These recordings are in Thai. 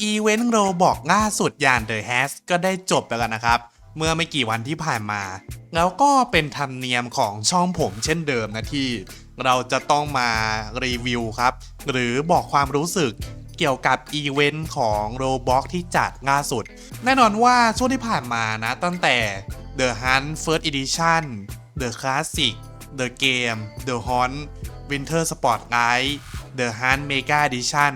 อีเวนต์โรบอกล่าสุดอย่าง The h a s ก็ได้จบไปแล้วนะครับ เมื่อไม่กี่วันที่ผ่านมา แล้วก็เป็นธรรมเนียมของช่องผมเช่นเดิมนะที่ เราจะต้องมารีวิวครับ หรือบอกความรู้สึกเกี่ยวกับอีเวนต์ของ Roblox ที่จัดล่าสุด แน่นอนว่าช่วงที่ผ่านมานะตั้งแต่ The Hunt First Edition The Classic The Game The Hunt Winter Sport Guide The Hunt Mega Edition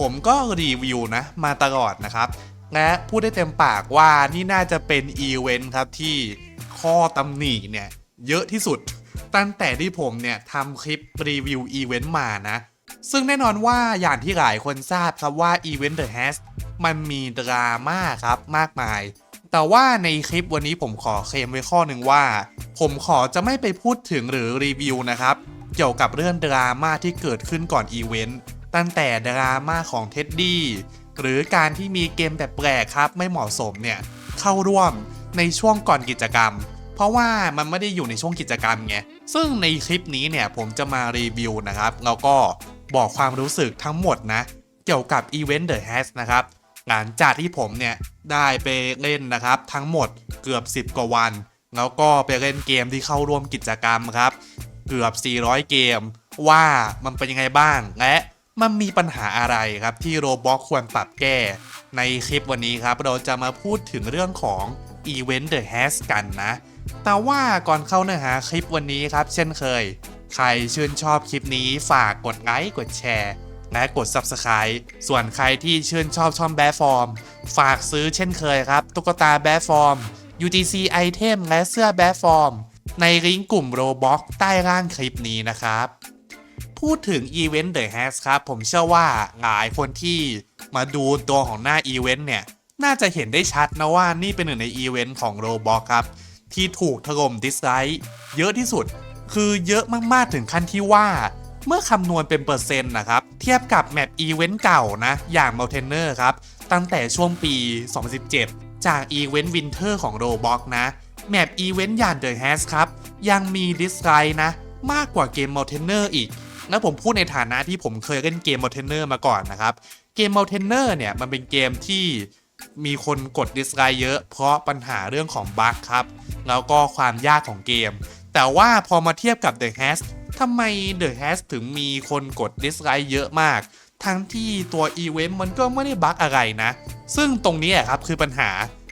ผมก็รีวิวนะมาตลอดนะครับและพูดได้เต็มปากว่านี่น่าจะเป็นอีเวนต์ครับที่ข้อตำหนิเนี่ยเยอะที่สุด ตั้งแต่ที่ผมเนี่ยทำคลิปรีวิวอีเวนต์มานะ ซึ่งแน่นอนว่าอย่างที่หลายคนทราบครับว่าอีเวนต์ The h a s มันมีดราม่าครับมากมาย แต่ว่าในคลิปวันนี้ผมขอเคลมไว้ข้อหนึ่งว่า ผมขอจะไม่ไปพูดถึงหรือรีวิวนะครับ เกี่ยวกับเรื่องดราม่าที่เกิดขึ้นก่อนอีเวนต์ ตั้งแต่ดราม่าของเท็ดดี้หรือการที่มีเกมแบบแปลกๆครับไม่เหมาะสมเนี่ยเข้าร่วมในช่วงก่อนกิจกรรม เพราะว่ามันไม่ได้อยู่ในช่วงกิจกรรมไงซึ่งในคลิปนี้เนี่ยผมจะมารีวิวนะครับแล้วก็บอกความรู้สึกทั้งหมดนะเกี่ยวกับอีเวนต์ The h a s นะครับหลังจากที่ผมเนี่ยได้ไปเล่นนะครับทั้งหมดเกือบ 10 กว่าวัน แล้วก็ไปเล่นเกมที่เข้าร่วมกิจกรรมครับ เกือบ 400 เกมว่ามันเป็นยังไงบ้าง และ มันมีปัญหาอะไรครับที่โรบอ k ควรปรับแก้ ในคลิปวันนี้ครับ เราจะมาพูดถึงเรื่องของ Event The h a s กันนะ แต่ว่าก่อนเข้าเนื้อหาคลิปวันนี้ครับ เช่นเคย ใครชื่นชอบคลิปนี้ฝากกดไลค์กดแชร์ และกด Subscribe ส่วนใครที่ชื่นชอบช่องแบฟอร์ม ฝากซื้อเช่นเคยครับ ตุ๊กตาแบฟอร์ม UTC Item และเสื้อแบฟอร์มในลิงก์กลุ่ม Roblox ใต้ล่างคลิปนี้นะครับ พูดถึงอีเวนต์ The h a s ครับผมเชื่อว่าหลายคนที่มาดูตัวของหน้าอีเวนต์เนี่ย น่าจะเห็นได้ชัดนะว่านี่เป็นหนึ่งในอีเวนต์ของ Roblox ครับ ที่ถูกถล่มดิสไลค์เยอะที่สุด คือเยอะมากๆถึงขั้นที่ว่า เมื่อคำนวณเป็นเปอร์เซ็นต์นะครับ เทียบกับแมปอีเวนต์เก่านะ อย่าง m o u n t a i n e r ครับ ตั้งแต่ช่วงปี 2017 จากอีเวนต์วินเทอร์ของ Roblox นะแมปอีเวนต์อย่าง The h a s ครับ ยังมีดิสไลค์นะ มากกว่าเกม m o u n t a i n e r อีก แล้วผมพูดในฐานะที่ผมเคยเล่นเกม m o u n t a i n e r มาก่อนนะครับ เกม m o u n t a i n e r เนี่ยมันเป็นเกมที่มีคนกดดิสไลค์เยอะ เพราะปัญหาเรื่องของบั๊กครับ แล้วก็ความยากของเกม แต่ว่าพอมาเทียบกับ The h a s ทำไม The h a s ถึงมีคนกดดิสไลค์เยอะมาก ทั้งที่ตัวอีเวนต์มันก็ไม่ได้บั๊กอะไรนะ ซึ่งตรงนี้ครับคือปัญหา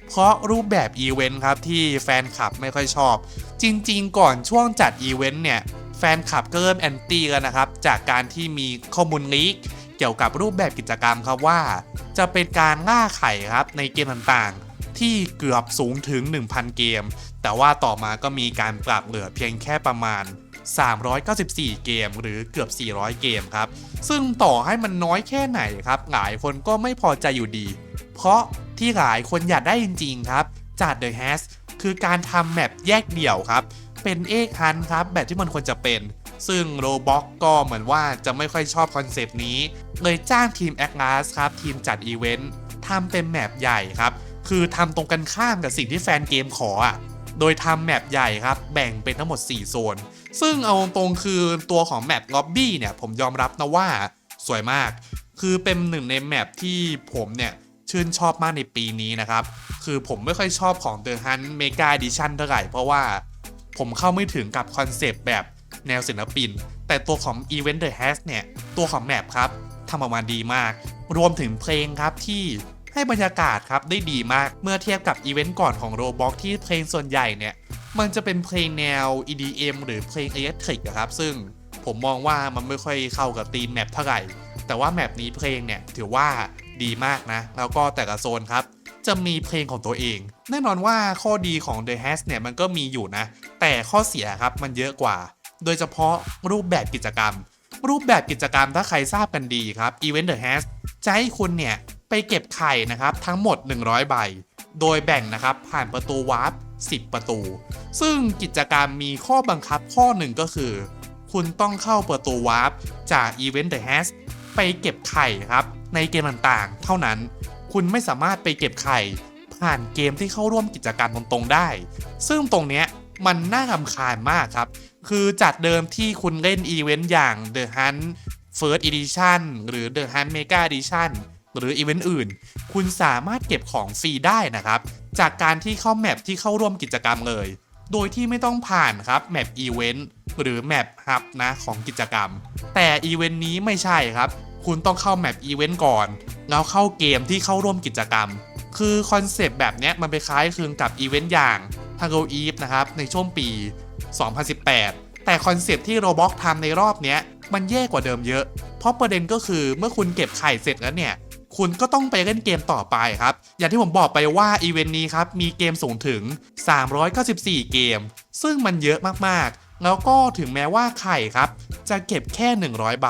เพราะรูปแบบอีเวนต์ครับที่แฟนคลับไม่ค่อยชอบ จริง ๆ ก่อนช่วงจัดอีเวนต์เนี่ย แฟนคลับก็เริ่มแอนตี้กันนะครับ จากการที่มีข้อมูลลีกเกี่ยวกับรูปแบบกิจกรรมครับว่า จะเป็นการล่าไข่ครับในเกมต่างๆ ที่เกือบสูงถึง 1,000 เกม แต่ว่าต่อมาก็มีการปรับเหลือเพียงแค่ประมาณ 394 เกมหรือเกือบ 400 เกมครับ ซึ่งต่อให้มันน้อยแค่ไหนครับหลายคนก็ไม่พอใจอยู่ดี เพราะที่หลายคนอยากได้จริงๆครับจาก The h a s คือการทำแมปแยกเดี่ยวครับ เป็นเอกฮันครับ แบบที่มันควรจะเป็น ซึ่ง Roblox ก็เหมือนว่าจะไม่ค่อยชอบคอนเซปต์นี้ เลยจ้างทีม a t l a s ครับ ทีมจัดอีเวนต์ทำเป็นแมปใหญ่ครับ คือทำตรงกันข้ามกับสิ่งที่แฟนเกมขออะโดยทำแมปใหญ่ครับ แบ่งเป็นทั้งหมด 4 โซน ซึ่งเอาตรงคือตัวของแมปล็อบบี้เนี่ย ผมยอมรับนะว่าสวยมาก คือเป็นหนึ่งในแมปที่ผมเนี่ย ชื่นชอบมากในปีนี้นะครับ คือผมไม่ค่อยชอบของ The Hunt Mega Edition เท่าไหร่ เพราะว่า ผมเข้าไม่ถึงกับคอนเซปต์แบบแนวศิลปิน แต่ตัวของ Event The h a s เนี่ย ตัวของแมปครับทำออกมาดีมาก รวมถึงเพลงครับที่ให้บรรยากาศครับได้ดีมากเมื่อเทียบกับอีเวนต์ก่อนของ Roblox ที่เพลงส่วนใหญ่เนี่ย มันจะเป็นเพลงแนว EDM หรือเพลง Electric ครับ ซึ่งผมมองว่ามันไม่ค่อยเข้ากับธีมแมปเท่าไหร่ แต่ว่าแมปนี้เพลงเนี่ยถือว่าดีมากนะ แล้วก็แต่ละโซนครับ จะมีเพลงของตัวเอง แน่นอนว่าข้อดีของ The h a s เนี่ยมันก็มีอยู่นะ แต่ข้อเสียครับมันเยอะกว่า โดยเฉพาะรูปแบบกิจกรรม รูปแบบกิจกรรมถ้าใครทราบกันดีครับ Event The h a s จะให้คุณเนี่ยไปเก็บไข่นะครับทั้งหมด 100 ใบ โดยแบ่งนะครับผ่านประตูวาร์ป10 ประตู ซึ่งกิจกรรมมีข้อบังคับข้อหนึ่งก็คือ คุณต้องเข้าประตูวาร์ปจาก Event The h a s ไปเก็บไข่ครับในเกมต่างๆ เท่านั้น คุณไม่สามารถไปเก็บไข่ ผ่านเกมที่เข้าร่วมกิจกรรมตรงๆได้ ซึ่งตรงเนี้ยมันน่ารำคาญมากครับ คือจากเดิมที่คุณเล่นอีเวนต์อย่าง The Hunt First Edition หรือ The Hunt Mega Edition หรืออีเวนต์อื่น คุณสามารถเก็บของฟรีได้นะครับ จากการที่เข้าแมปที่เข้าร่วมกิจกรรมเลย โดยที่ไม่ต้องผ่านครับแมปอีเวนต์หรือแมปฮับนะของกิจกรรม แต่อีเวนต์นี้ไม่ใช่ครับ คุณต้องเข้าแมปอีเวนต์ก่อน แล้วเข้าเกมที่เข้าร่วมกิจกรรม คือคอนเซปต์แบบนี้มันไปคล้ายคลึงกับอีเวนต์อย่าง h a g o Eve นะครับ ในช่วงปี 2018 แต่คอนเซปต์ที่ Roblox ทำในรอบนี้มันแย่กว่าเดิมเยอะ เพราะประเด็นก็คือเมื่อคุณเก็บไข่เสร็จแล้วเนี่ย คุณก็ต้องไปเล่นเกมต่อไปครับ อย่างที่ผมบอกไปว่าอีเวนต์นี้ครับ มีเกมสูงถึง 394 เกม ซึ่งมันเยอะมากๆ แล้วก็ถึงแม้ว่าไข่ครับ จะเก็บแค่ 100 ใบ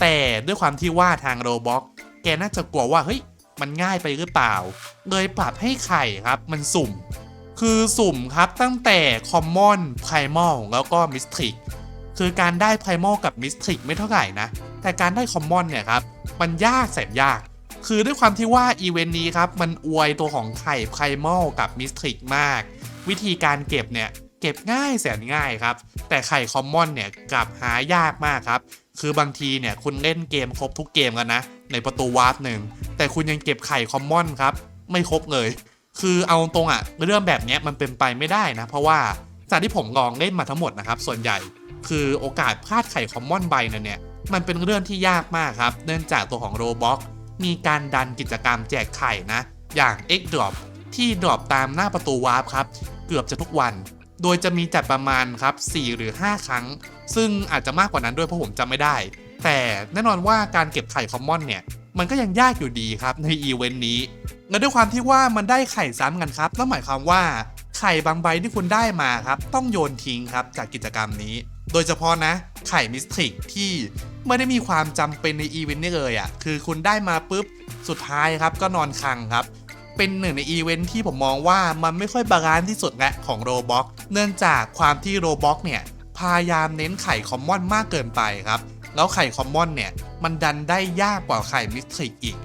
แต่ด้วยความที่ว่าทางโรบ็อก แกน่าจะกลัวว่าเฮ้ยมันง่ายไปหรือเปล่า เลยปรับให้ไข่ครับมันสุ่ม คือสุ่มครับตั้งแต่ Common Primal แล้วก็ Mystic คือการได้ Primal กับ Mystic ไม่เท่าไหร่นะ แต่การได้ Common เนี่ยครับมันยากแสนยาก คือด้วยความที่ว่าอีเวนต์นี้ครับมันอวยตัวของไข่ Primal กับ Mystic มาก วิธีการเก็บเนี่ยเก็บง่ายแสนง่ายครับ แต่ไข่ Common เนี่ยกลับหายากมากครับ คือบางทีเนี่ยคุณเล่นเกมครบทุกเกมกันนะ ในประตูวาร์ปหนึ่งแต่คุณยังเก็บไข่ Common ครับ ไม่ครบเลย คือเอาตรงอะเรื่องแบบนี้มันเป็นไปไม่ได้นะ เพราะว่าจากที่ผมลองเล่นมาทั้งหมดนะครับ ส่วนใหญ่คือโอกาสพลาดไข่คอมมอนใบนั่นเนี่ยมันเป็นเรื่องที่ยากมากครับ เนื่องจากตัวของโรบ็อกมีการดันกิจกรรมแจกไข่นะ อย่าง X Drop ที่ดรอปตามหน้าประตูวาร์ปครับ เกือบจะทุกวัน โดยจะมีจัดประมาณครับ 4 หรือ 5 ครั้ง ซึ่งอาจจะมากกว่านั้นด้วยเพราะผมจำไม่ได้ แต่แน่นอนว่าการเก็บไข่คอมมอนเนี่ย มันก็ยังยากอยู่ดีครับในอีเวนต์นี้และด้วยความที่ว่ามันได้ไข่ซ้ำกันครับนั่นหมายความว่าไข่บางใบที่คุณได้มาครับ ต้องโยนทิ้งครับจากกิจกรรมนี้ โดยเฉพาะนะไข่มิสทริกที่ไม่ได้มีความจำเป็นในอีเวนต์นี้เลยอะ่ะคือคุณได้มาปุ๊บสุดท้ายครับก็นอนคังครับเป็นหนึ่งในอีเวนต์ที่ผมมองว่ามันไม่ค่อยบาลานซ์ที่สุดแหละของโรบ็อกเนื่องจากความที่โรบ็อกเนี่ย พยายามเน้นไข่คอมมอนมากเกินไปครับ แล้วไข่คอมมอนเนี่ยมันดันได้ยากกว่าไข่มิสทริกอีก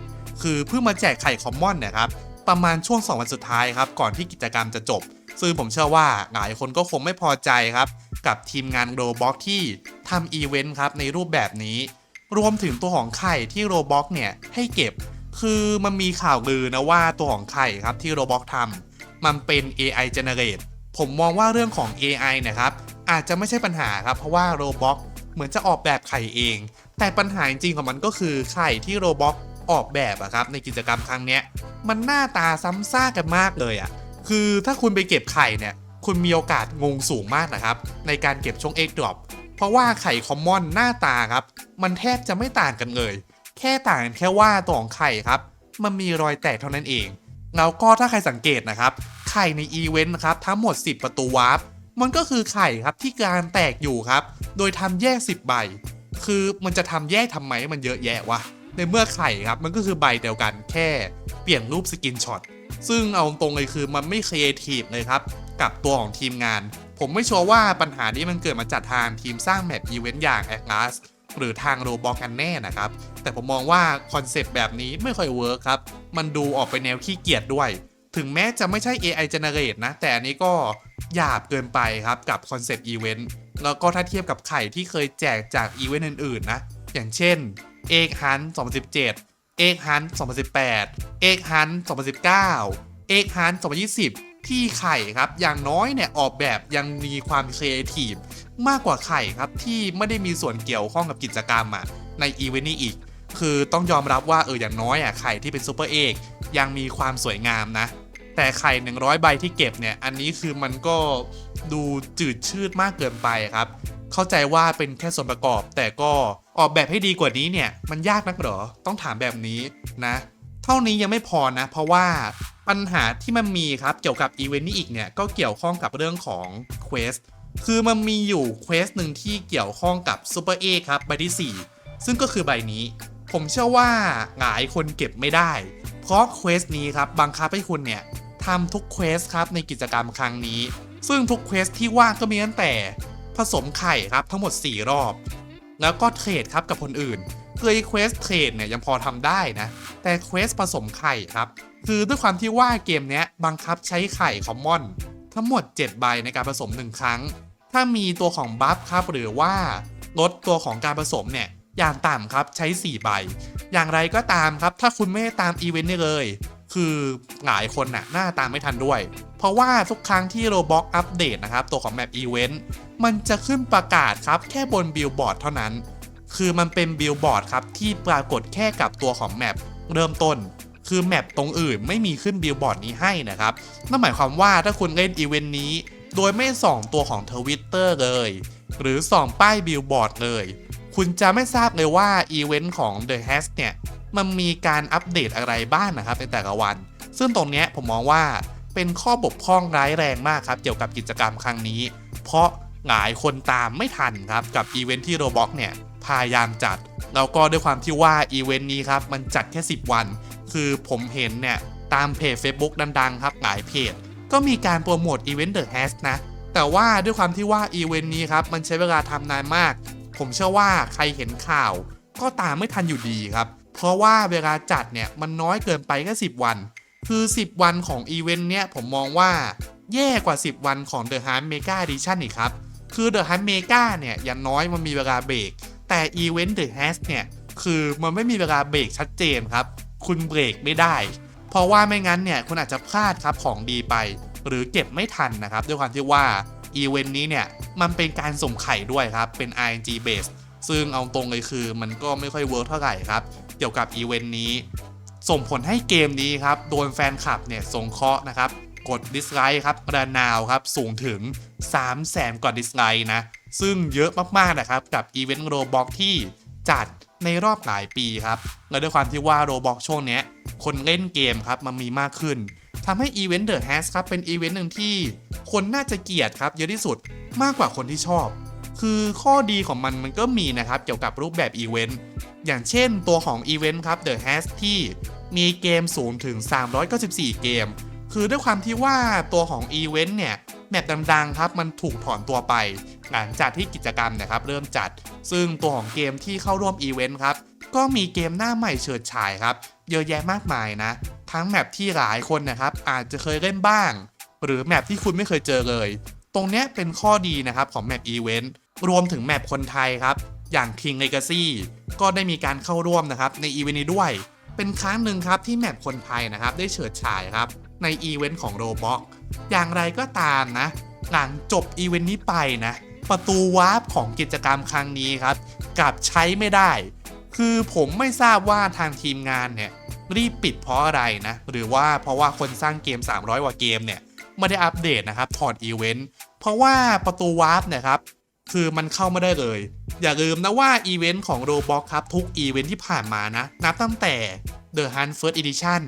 คือเพิ่งมาแจกไข่คอมมอนเนี่ยครับประมาณช่วง 2 วันสุดท้ายครับก่อนที่กิจกรรมจะจบ ซึ่งผมเชื่อว่าหลายคนก็คงไม่พอใจครับ กับทีมงานโรบ็อกที่ทำอีเวนต์ครับในรูปแบบนี้ รวมถึงตัวของไข่ที่โรบ็อกเนี่ยให้เก็บ คือมันมีข่าวลือนะว่าตัวของไข่ครับที่โรบ็อกทำมันเป็น AI generate ผมมองว่าเรื่องของ AI นะครับอาจจะไม่ใช่ปัญหาครับ เพราะว่าโรบ็อก เหมือนจะออกแบบไข่เอง แต่ปัญหาจริงของมันก็คือไข่ที่โรบ็อกออกแบบอะครับในกิจกรรมครั้งเนี้ยมันหน้าตาซ้ำซากกันมากเลยอะคือถ้าคุณไปเก็บไข่เนี่ยคุณมีโอกาสงงสูงมากนะครับ ในการเก็บช่วง Egg Drop เพราะว่าไข่คอมมอนหน้าตาครับ มันแทบจะไม่ต่างกันเลย แค่ต่างแค่ว่าตัวของไข่ครับ มันมีรอยแตกเท่านั้นเองแล้วก็ถ้าใครสังเกตนะครับ ไข่ในอีเวนต์นะครับทั้งหมด 10 ประตูวาร์ป มันก็คือไข่ครับที่การแตกอยู่ครับ โดยทำแยก 10 ใบ คือมันจะทำแยกทำไมมันเยอะแยะวะ ในเมื่อไข่ครับมันก็คือใบเดียวกันแค่เปลี่ยนรูปสกินช็อต ซึ่งเอาตรงเลยคือมันไม่ครีเอทีฟเลยครับ กับตัวของทีมงาน ผมไม่ชัวร์ว่าปัญหานี้มันเกิดมาจากทางทีมสร้างแมปอีเวนต์อย่าง a t l a s หรือทางโรบอกกันแน่นะครับ แต่ผมมองว่าคอนเซปต์แบบนี้ไม่ค่อยเวิร์คครับ มันดูออกไปแนวขี้เกียจด้วย ถึงแม้จะไม่ใช่ AI generate นะ แต่อันนี้ก็ หยาบเกินไปครับกับคอนเซปต์อีเวนต์แล้วก็ถ้าเทียบกับไข่ที่เคยแจกจากอีเวนต์อื่นๆ นะ อย่างเช่นเอกฮัน2017เอกฮัน2018เอกฮัน2019เอกฮัน2020 ที่ไข่ครับ อย่างน้อยเนี่ยออกแบบยังมีความครีเอทีฟมากกว่าไข่ครับที่ไม่ได้มีส่วนเกี่ยวข้องกับกิจกรรมอะในอีเวนต์นี้อีก คือต้องยอมรับว่าเอออย่างน้อยอะไข่ที่เป็นซูเปอร์เอกยังมีความสวยงามนะ แต่ไข่ 100 ใบที่เก็บเนี่ย อันนี้คือมันก็ดูจืดชืดมากเกินไปครับ เข้าใจว่าเป็นแค่ส่วนประกอบ แต่ก็ออกแบบให้ดีกว่านี้เนี่ย มันยากนักหรอ ต้องถามแบบนี้นะ เท่านี้ยังไม่พอนะ เพราะว่าปัญหาที่มันมีครับ เกี่ยวกับอีเวนต์นี้อีกเนี่ย ก็เกี่ยวข้องกับเรื่องของเควสคือมันมีอยู่เควสหนึ่งที่เกี่ยวข้องกับซูเปอร์เอครับใบที่ 4 ซึ่งก็คือใบนี้ ผมเชื่อว่าหลายคนเก็บไม่ได้ เพราะเควสนี้ครับบังคับให้คุณเนี่ย ทำทุกเควสครับในกิจกรรมครั้งนี้ ซึ่งทุกเควสที่ว่างก็มีตั้งแต่ ผสมไข่ครับทั้งหมด 4 รอบ แล้วก็เทรดครับกับคนอื่นคือไอ้เควสเทรดเนี่ยยังพอทำได้นะ แต่เควสผสมไข่ครับ คือด้วยความที่ว่าเกมเนี้ยบังคับใช้ไข่คอมมอน ทั้งหมด 7 ใบในการผสม 1 ครั้ง ถ้ามีตัวของบัฟครับหรือว่าลดตัวของการผสมเนี่ยอย่างต่ำครับใช้ 4 ใบ อย่างไรก็ตามครับ ถ้าคุณไม่ได้ตามอีเวนต์นี่เลย คือหลายคนน่ะหน่าตามไม่ทันด้วย เพราะว่าทุกครั้งที่โรบ็อกอัปเดตนะครับ ตัวของแมปอีเวนต์มันจะขึ้นประกาศครับแค่บนบิลบอร์ดเท่านั้น คือมันเป็นบิลบอร์ดครับ ที่ปรากฏแค่กับตัวของแมปเริ่มต้น คือแมปตรงอื่นไม่มีขึ้นบิลบอร์ดนี้ให้นะครับ นั่นหมายความว่าถ้าคุณเล่นอีเวนต์นี้ โดยไม่ส่องตัวของทวิตเตอร์เลย หรือส่องป้ายบิลบอร์ดเลย คุณจะไม่ทราบเลยว่าอีเวนต์ของ The h a s เนี่ย มันมีการอัปเดตอะไรบ้างนะครับในแต่ละวัน ซึ่งตรงนี้ผมมองว่าเป็นข้อบกพร่องร้ายแรงมากครับเกี่ยวกับกิจกรรมครั้งนี้ เพราะหลายคนตามไม่ทันครับกับอีเวนท์ที่โรบ็อกเนี่ยพยายามจัด แล้วก็ด้วยความที่ว่าอีเวนต์นี้ครับมันจัดแค่ 10 วัน คือผมเห็นเนี่ยตามเพจ Facebook ดังๆครับหลายเพจ ก็มีการโปรโมทอีเวนต์ The h a s นะ แต่ว่าด้วยความที่ว่าอีเวนต์นี้ครับมันใช้เวลาทำนานมาก ผมเชื่อว่าใครเห็นข่าว ก็ตามไม่ทันอยู่ดีครับ เพราะว่าเวลาจัดเนี่ยมันน้อยเกินไปแค่10 วัน คือ 10 วันของอีเวนต์เนี้ยผมมองว่าแย่กว่า 10 วันของ The Hunt Mega Edition อีกครับ คือ The Hunt Mega เนี่ยอย่างน้อยมันมีเวลาเบรก แต่อีเวนต์ The Hunt เนี่ยคือมันไม่มีเวลาเบรกชัดเจนครับ คุณเบรกไม่ได้ เพราะว่าไม่งั้นเนี่ยคุณอาจจะพลาดครับของดีไป หรือเก็บไม่ทันนะครับ ด้วยความที่ว่าอีเวนต์นี้เนี่ยมันเป็นการส่งไข่ด้วยครับ เป็น RNG base ซึ่งเอาตรงเลยคือมันก็ไม่ค่อยเวิร์กเท่าไหร่ครับ เกี่ยวกับอีเวนต์นี้ ส่งผลให้เกมนี้ครับ โดนแฟนคลับเนี่ยสงเคราะห์นะครับ กดดิสไลค์ครับระนาวครับ สูงถึง 3 0 0แสนกว่าดิสไลค์นะ ซึ่งเยอะมากๆนะครับ กับอีเวนต์โรบ็อกที่จัดในรอบหลายปีครับ และด้วยความที่ว่าโรบ็อกช่วงเนี้ยคนเล่นเกมครับมันมีมากขึ้นทำให้อีเวนต์เดอะแฮสครับเป็นอีเวนต์หนึ่งที่คนน่าจะเกลียดครับเยอะที่สุดมากกว่าคนที่ชอบ คือข้อดีของมันมันก็มีนะครับเกี่ยวกับรูปแบบอีเวนต์อย่างเช่นตัวของอีเวนต์ครับ The h a s ที่มีเกมสูงถึง 394 เกม คือด้วยความที่ว่าตัวของอีเวนต์เนี่ยแมปดังๆครับมันถูกถอนตัวไป หลังจากที่กิจกรรมนะครับเริ่มจัด ซึ่งตัวของเกมที่เข้าร่วมอีเวนต์ครับก็มีเกมหน้าใหม่เฉิดฉายครับ เยอะแยะมากมายนะ ทั้งแมปที่หลายคนนะครับอาจจะเคยเล่นบ้าง หรือแมปที่คุณไม่เคยเจอเลย ตรงนี้เป็นข้อดีนะครับของแมปอีเวนต์ รวมถึงแมปคนไทยครับ อย่าง King Legacy ก็ได้มีการเข้าร่วมนะครับในอีเวนต์นี้ด้วย เป็นครั้งหนึ่งครับที่แมปคนไทยนะครับได้เฉิดฉายครับในอีเวนต์ของ Roblox อย่างไรก็ตามนะ หลังจบอีเวนต์นี้ไปนะ ประตูวาร์ปของกิจกรรมครั้งนี้ครับกลับใช้ไม่ได้ คือผมไม่ทราบว่าทางทีมงานเนี่ยรีบปิดเพราะอะไรนะ หรือว่าเพราะว่าคนสร้างเกม 300กว่าเกมเนี่ยไม่ได้อัปเดตนะครับถอดอีเวนต์เพราะว่าประตูวาร์ปเนี่ยครับ คือมันเข้าไม่ได้เลย อย่าลืมนะว่าอีเวนต์ของ Roblox ครับ ทุกอีเวนต์ที่ผ่านมานะ นับตั้งแต่ The Hunt First Edition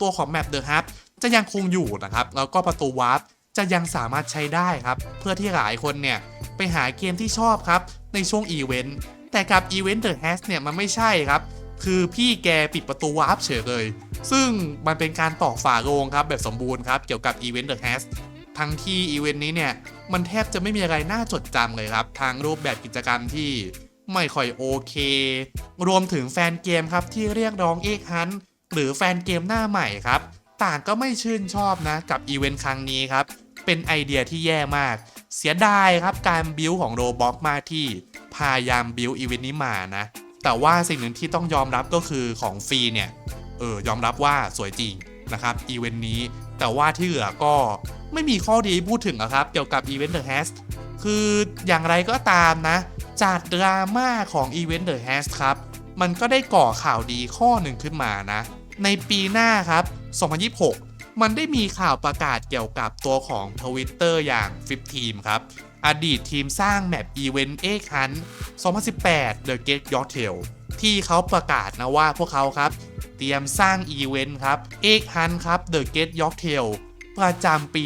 ตัวของแมป The Hunt จะยังคงอยู่นะครับ แล้วก็ประตูวาร์ปจะยังสามารถใช้ได้ครับ เพื่อที่หลายคนเนี่ยไปหาเกมที่ชอบครับ ในช่วงอีเวนต์แต่กับอีเวนต์ The Hash เนี่ยมันไม่ใช่ครับ คือพี่แกปิดประตูวาร์ปเฉยเลย ซึ่งมันเป็นการต่อฝาโลงครับแบบสมบูรณ์ครับเกี่ยวกับอีเวนต์ The Hash ทั้งที่อีเวนต์นี้เนี่ยมันแทบจะไม่มีอะไรน่าจดจำเลยครับทางรูปแบบกิจกรรมที่ไม่ค่อยโอเค รวมถึงแฟนเกมครับที่เรียกร้องเอกฮันหรือแฟนเกมหน้าใหม่ครับ ต่างก็ไม่ชื่นชอบนะกับอีเวนต์ครั้งนี้ครับ เป็นไอเดียที่แย่มาก เสียดายครับการบิวของโรบ็อกมาที่พยายามบิวอีเวนต์นี้มานะ แต่ว่าสิ่งหนึ่งที่ต้องยอมรับก็คือของฟรีเนี่ย เออยอมรับว่าสวยจริงนะครับอีเวนต์นี้ แต่ว่าที่เหลือก็ ไม่มีข้อดีพูดถึงอะครับ เกี่ยวกับอีเวนต์ The h a s คืออย่างไรก็ตามนะ จากดราม่าของอีเวนต์ The h a s ครับ มันก็ได้ก่อข่าวดีข้อหนึ่งขึ้นมานะ ในปีหน้าครับ 2026 มันได้มีข่าวประกาศเกี่ยวกับตัวของ Twitter อย่าง5 Team ครับ อดีตทีมสร้างแมปอีเวนต์เอกฮัน2018 The Get Your Tail ที่เขาประกาศนะว่าพวกเขาครับ เตรียมสร้างอีเวนต์ครับเอกฮันครับ The Get Your Tail ประจำปี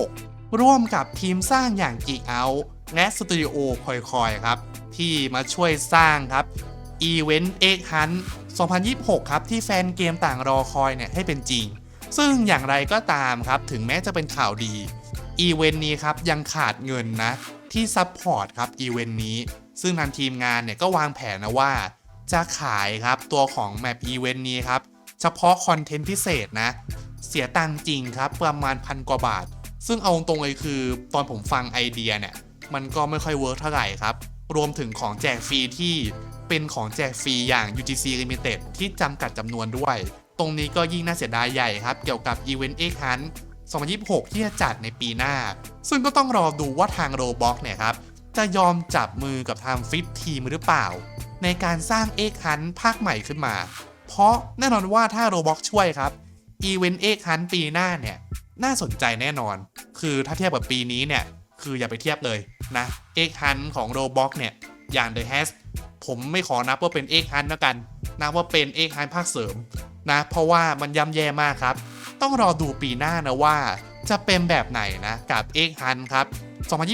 2026 ร่วมกับทีมสร้างอย่าง Geek Out และสตูดิโอคอยๆครับ ที่มาช่วยสร้างครับอีเวนต์เอ็กฮัน2026 ครับ ที่แฟนเกมต่างรอคอยเนี่ยให้เป็นจริง ซึ่งอย่างไรก็ตามครับ ถึงแม้จะเป็นข่าวดีอีเวนต์นี้ครับยังขาดเงินนะ ที่ซัพพอร์ตครับอีเวนต์นี้ ซึ่งทางทีมงานเนี่ยก็วางแผนนะว่า จะขายครับตัวของแมปอีเวนต์นี้ครับ เฉพาะคอนเทนต์พิเศษนะ เสียตังค์จริงครับ ประมาณพันกว่าบาท ซึ่งเอาตรงเลยคือ ตอนผมฟังไอเดียเนี่ย มันก็ไม่ค่อยเวิร์กเท่าไหร่ครับ รวมถึงของแจกฟรีที่เป็นของแจกฟรีอย่าง UGC Limited ที่จำกัดจำนวนด้วย ตรงนี้ก็ยิ่งน่าเสียดายใหญ่ครับ เกี่ยวกับ Event Egg Hunt 2026 ที่จะจัดในปีหน้า ซึ่งก็ต้องรอดูว่าทาง Roblox เนี่ยครับ จะยอมจับมือกับทางฟิตทีมหรือเปล่า ในการสร้าง Egg Hunt ภาคใหม่ขึ้นมา เพราะแน่นอนว่าถ้า Roblox ช่วยครับ Event Egg Hunt ปีหน้าเนี่ยน่าสนใจแน่นอน คือถ้าเทียบกับปีนี้เนี่ย คืออย่าไปเทียบเลยนะ Egg Hunt ของ Roblox เนี่ย อย่าง The Hash ผมไม่ขอนับว่าเป็น Egg Hunt แล้วกันนับว่าเป็น Egg Hunt ภาคเสริมนะ เพราะว่ามันย่ำแย่มากครับ ต้องรอดูปีหน้านะว่าจะเป็นแบบไหนนะกับ Egg Hunt ครับ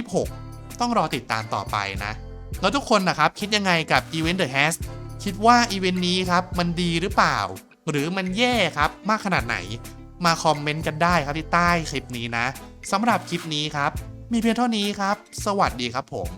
2026 ต้องรอติดตามต่อไปนะ แล้วทุกคนนะครับคิดยังไงกับ Event The Hash คิดว่าอีเวนต์นี้ครับมันดีหรือเปล่า หรือมันแย่ครับมากขนาดไหน มาคอมเมนต์กันได้ครับที่ใต้คลิปนี้นะสำหรับคลิปนี้ครับ มีเพียงเท่านี้ครับ สวัสดีครับผม